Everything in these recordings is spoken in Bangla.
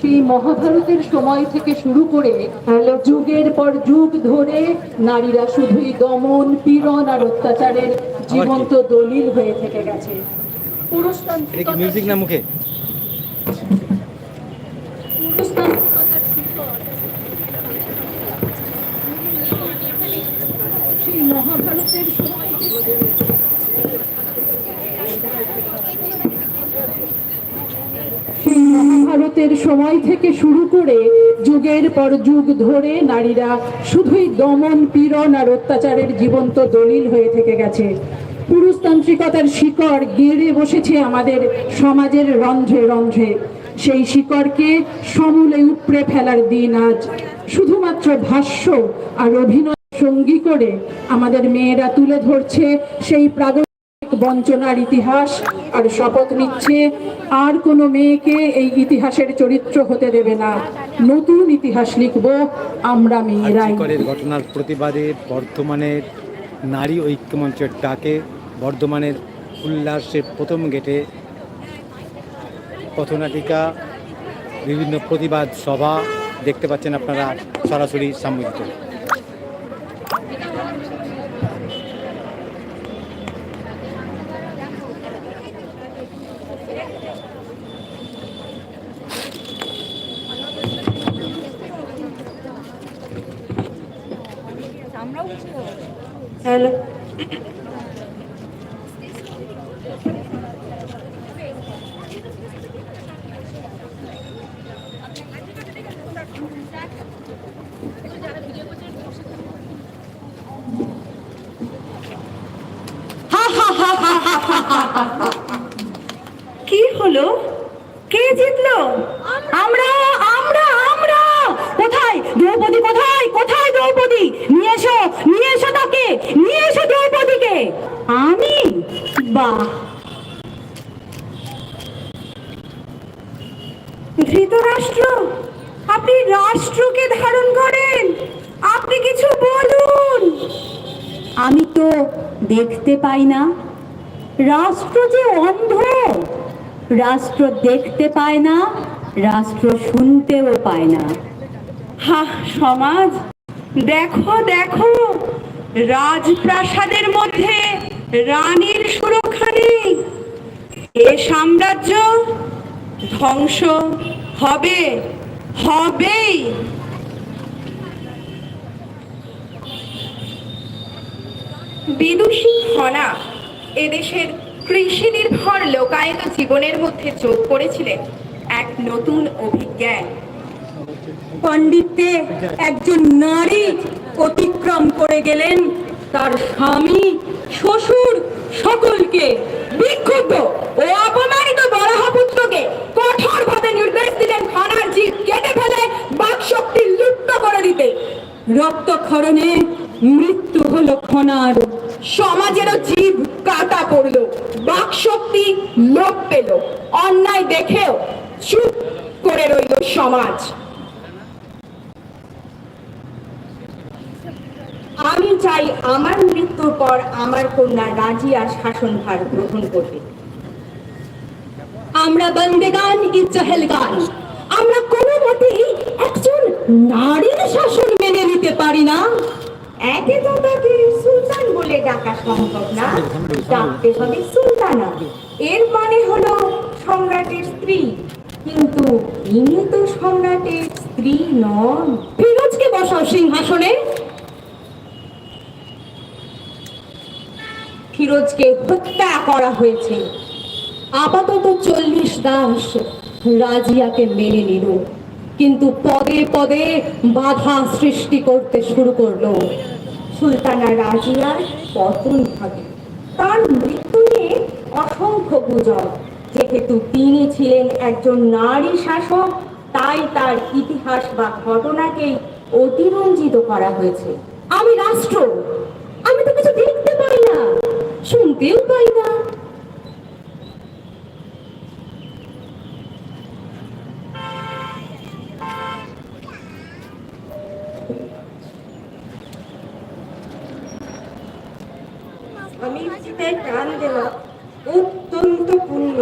সেই মহাভারতের সময় থেকে শুরু করে যুগের পর যুগ ধরে নারীরা শুধুই দমন পীড়ন আর অত্যাচারের জীবন্ত দলিল হয়ে থেকে গেছে। পুরুষতান্ত্রিক মিউজিক না মুখে পুরুষতান্ত্রিকতার শিকড় সেই মহাভারতের সময় থেকে সেই মহাভারতের সময় থেকে শুরু করে যুগের পর যুগ ধরে নারীরা শুধুই দমন, পীড়ন আর অত্যাচারের জীবন্ত দলিল হয়ে থেকে গেছে। পুরুষতান্ত্রিকতার শিকড় গেড়ে বসেছে আমাদের সমাজের রন্ধ্রে রন্ধ্রে। সেই শিকড়কে সমূলে উপড়ে ফেলার দিন আজ। শুধুমাত্র ভাষ্য আর অভিনয় সঙ্গী করে আমাদের মেয়েরা তুলে ধরছে সেই প্রাগ বঞ্চনার ইতিহাস আর শপথ নিচ্ছে, আর কোনো মেয়েকে এই ইতিহাসের চরিত্র হতে দেবে না। নতুন ইতিহাস লিখব আমরা মেয়েরাই। ঘটনার প্রতিবাদে বর্ধমানের নারী ঐক্যমঞ্চের ডাকে বর্ধমানের উল্লাসের প্রথম গেটে পথনাটিকা, বিভিন্ন প্রতিবাদ সভা দেখতে পাচ্ছেন আপনারা সরাসরি সম্মিলিত। হ্যালো কি হলো? কে জিতলো? আমরা কোথায়? দ্রৌপদী কোথায়? কোথায় দ্রৌপদী? নিয়ে এসো নিয়ে এসো তাকে, নিয়ে এসো দ্রৌপদীকে। আমি? বাহ। ধৃতরাষ্ট্র, আপনি রাষ্ট্রকে ধারণ করেন। আপনি কিছু বলুন। আমি তো দেখতে পাই না। রাষ্ট্র যে অন্ধ, রাষ্ট্র দেখতে পায় না, রাষ্ট্র শুনতেও পায় না। হা সমাজ? দেখো দেখো, রাজপ্রাসাদের মধ্যে রানীর সুরক্ষা নেই। এ সাম্রাজ্য ধ্বংস হবে, হবেই। বিদুষী ফনা এদেশের কৃষি নির্ভর লোকায়ত জীবনের মধ্যে যোগ করেছিলেন এক নতুন অভিজ্ঞান। পণ্ডিতে একজন নারী অতিক্রম করে গেলেন। তার স্বামী, শ্বশুর সকলকে বিক্ষুব্ধ ও অপমানিত বরাহপুত্রকে কঠোরভাবে নির্দেশ দিলেন খানার জীব কেটে ফেলে, বাকশক্তি লুপ্ত করে দিতে। রক্তক্ষরণে মৃত্যু হলো খনার। সমাজেরও জীব কাটা পড়ল, বাকশক্তি লোপ পেল। অন্যায় দেখেও চুপ করে রইল সমাজ। আমি চাই আমার মৃত্যুর পর আমার কন্যা রাজিয়া শাসনভার গ্রহণ করবে। আমরা বন্দেগান কি চহেলগান আমরা কোনো মতেই একজন নারীর শাসন মেনে নিতে পারি না। একে তো তাকে সুলতান বলে ডাকা সম্ভব না। ডাকতে হবে সুলতানা এর মানে হলো সম্রাটের স্ত্রী। কিন্তু ইনি তো সম্রাটের স্ত্রী নন। ফিরোজকে বসাও সিংহাসনে। ফিরোজকে হত্যা করা হয়েছে। আপাতত চল্লিশ দাস রাজিয়াকে মেনে নিল। কিন্তু পদে পদে বাধা সৃষ্টি করতে শুরু করল। সুলতানা রাজিয়ার পতন হবে তার মৃত্যু নিয়ে অসংখ্য গুজব। যেহেতু তিনি ছিলেন একজন নারী শাসক, তাই তার ইতিহাস বা ঘটনাকেই অতিরঞ্জিত করা হয়েছে। আমি রাষ্ট্র, আমি তো কিছু শুনতেও পাই না। আমি কান দেওয়া অত্যন্ত পূর্ণ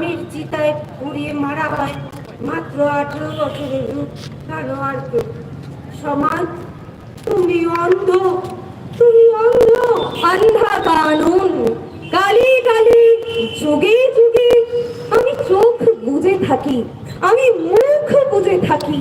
স্বামীর চিতায় পুড়িয়ে মারা হয়। মাত্র আঠেরো বছরের কেউ সমাজ তুমি অন্ধ তুমি অন্ধ আন্ধা কানুন। কালি কালি যুগে যুগে আমি চোখ বুঝে থাকি, আমি মুখ বুঝে থাকি।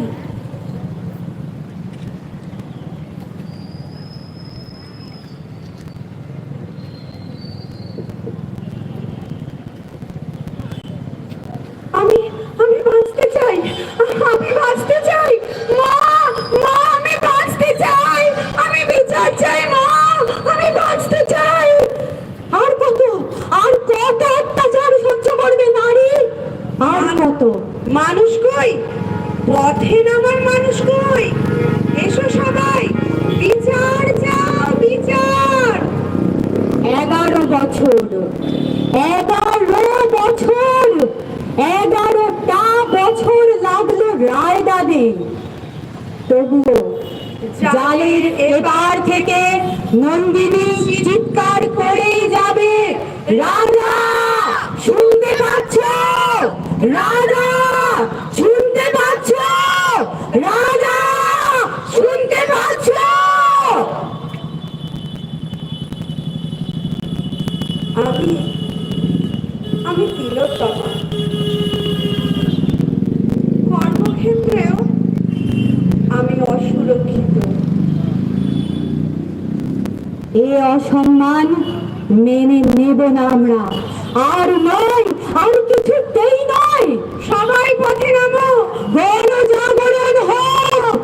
পথে নামার মানুষ কই? এসো সবাই, বিচার চাও, বিচার। এগারো বছর এগারো বছর এগারোটা বছর লাগল রায় দাবি তবুও জালের এবার থেকে নন্দিনী চিৎকার করেই যাবে। রাজা, শুনতে পাচ্ছ? রাজা! এ অসম্মান মেনে নেব না আমরা। আর নয় আর কিছুতেই নয় সবাই পথে নামো। গণ জাগরণ হোক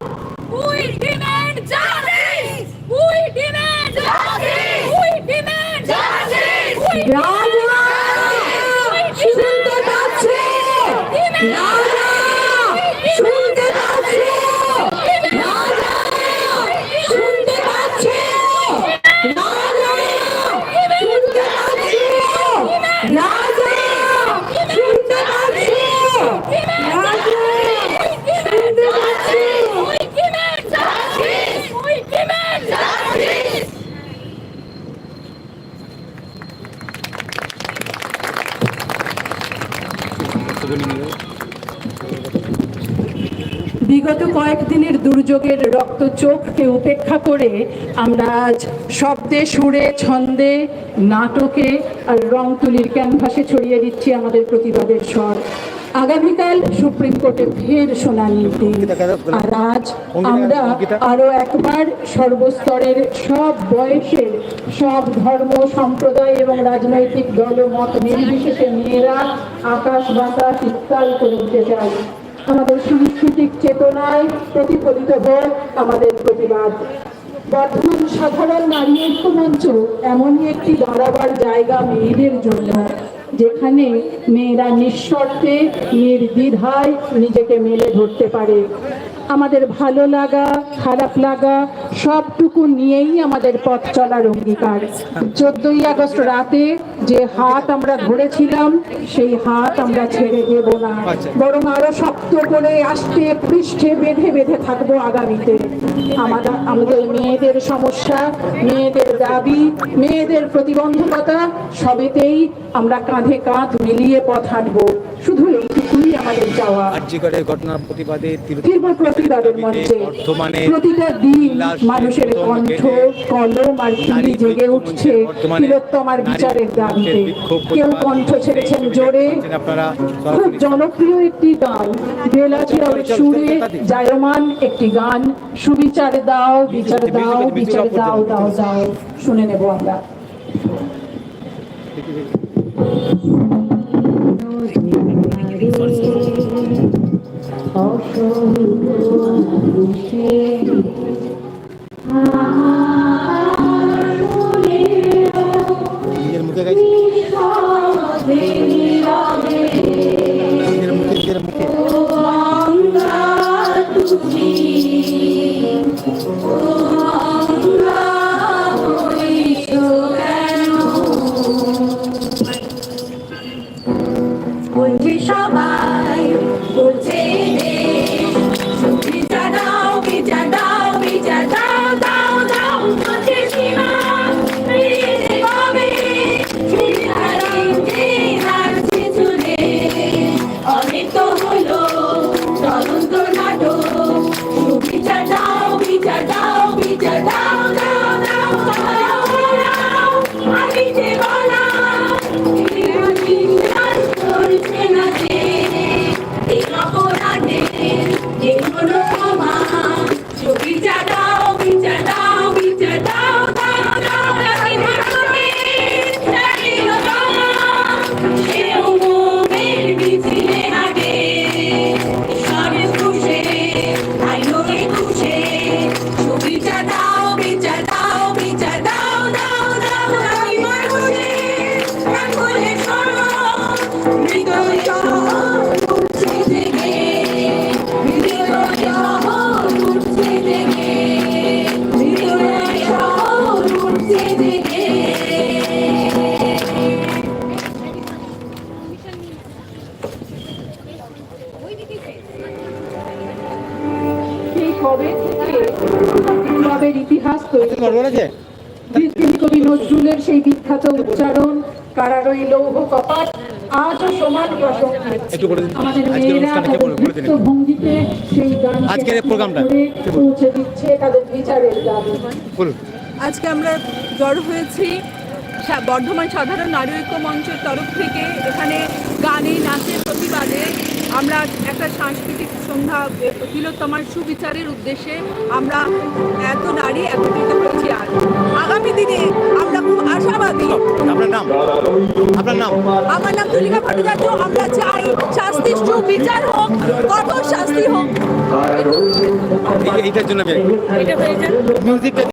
রাজা শুনতে পাচ্ছে রাজা শুনতে পাচ্ছে রাজা শুনতে পাচ্ছে রাজা শুনতে পাচ্ছে রাজা শুনতে পাচ্ছে We demand justice! We demand justice! বিগত কয়েকদিনের দুর্যোগের রক্ত চোখকে উপেক্ষা করে আমরা আজ শব্দে, সুরে, ছন্দে, নাটকে আর রং তুলির ক্যানভাসে ছড়িয়ে দিচ্ছি আমাদের প্রতিবাদের স্বর। আগামীকাল সুপ্রিম কোর্টে ফের শুনানি দিন। আর আজ আমরা আরও একবার সর্বস্তরের সব বয়সের সব ধর্ম সম্প্রদায় এবং রাজনৈতিক দল মত নির্বিশেষে মেয়েরা আকাশ বাতাস চিৎকার করে উঠতে চাই আমাদের সাংস্কৃতিক চেতনায় প্রতিফলিত হোক আমাদের প্রতিবাদ। বর্তমান সাধারণ নারী ঐক্য মঞ্চ এমনই একটি দাঁড়াবার জায়গা মেয়েদের জন্য। যেখানে মেয়েরা নিঃশর্তে নির্দ্বিধায় নিজেকে মেলে ধরতে পারে। আমাদের ভালো লাগা, খারাপ লাগা, সবটুকু নিয়েই আমাদের পথ চলার অঙ্গীকার। চোদ্দই আগস্ট রাতে যে হাত আমরা ধরেছিলাম, সেই হাত আমরা ছেড়ে দেব না। বরং আরও শক্ত করে আষ্টে পৃষ্ঠে বেঁধে বেঁধে থাকব আগামীতে। আমাদের আমাদের মেয়েদের সমস্যা, মেয়েদের দাবি, মেয়েদের প্রতিবন্ধকতা, সবেতেই আমরা কাঁধে কাঁধ মিলিয়ে পথ হাঁটবো। শুধু এইটুকুই। আমাদের চাওয়া ঘটনার প্রতিবাদে তীব্র প্রতিবাদের মঞ্চে বর্ধমানে প্রতিটা দিন মানুষের কণ্ঠ কলম আর তুলি জেগে উঠছে তিলোত্তমার বিচারের দাবিতে। কেউ কণ্ঠ ছেড়েছেন জোরে। খুব জনপ্রিয় একটি গান। সুরে জায়মান একটি গান। সুবিচার দাও বিচার দাও বিচার দাও দাও দাও। শুনে নেব আমরা। নিজের মুখে গাইছি নিজের মুখে নিজের মুখে ইতিহাস তৈরি তোমার বলা আছে বীরকবি কবি নজরুলের সেই বিখ্যাত উচ্চারণ কারারই লৌহ কপাট আজও সমান প্রাসঙ্গিক একটু করে দিন। আমাদের মেয়েরা অনুষ্ঠানটা তাদের বলে- বলে দিন। নৃত্য ভঙ্গিতে সেই গান আজকের প্রোগ্রামটা। পৌঁছে দিচ্ছে তাদের বিচারের আজকে আমরা জড়ো হয়েছি বর্ধমান সাধারণ নারী ঐক্য মঞ্চের তরফ থেকে। এখানে গানে নাচের প্রতিবাদে আমরা একটা সাংস্কৃতিক তিলোত্তমার সুবিচারের উদ্দেশ্যে আমরা এত নারী একত্রিত হয়েছি আজ। আগামী দিনে আমরা খুব আশাবাদী। আপনার নাম? আপনার নাম? আমার নাম তুলিকা ভট্টাচার্য। আমরা চাই শাস্তি সুবিচার হোক কঠোর শাস্তি হোক। এইটার জন্য মিউজিকটা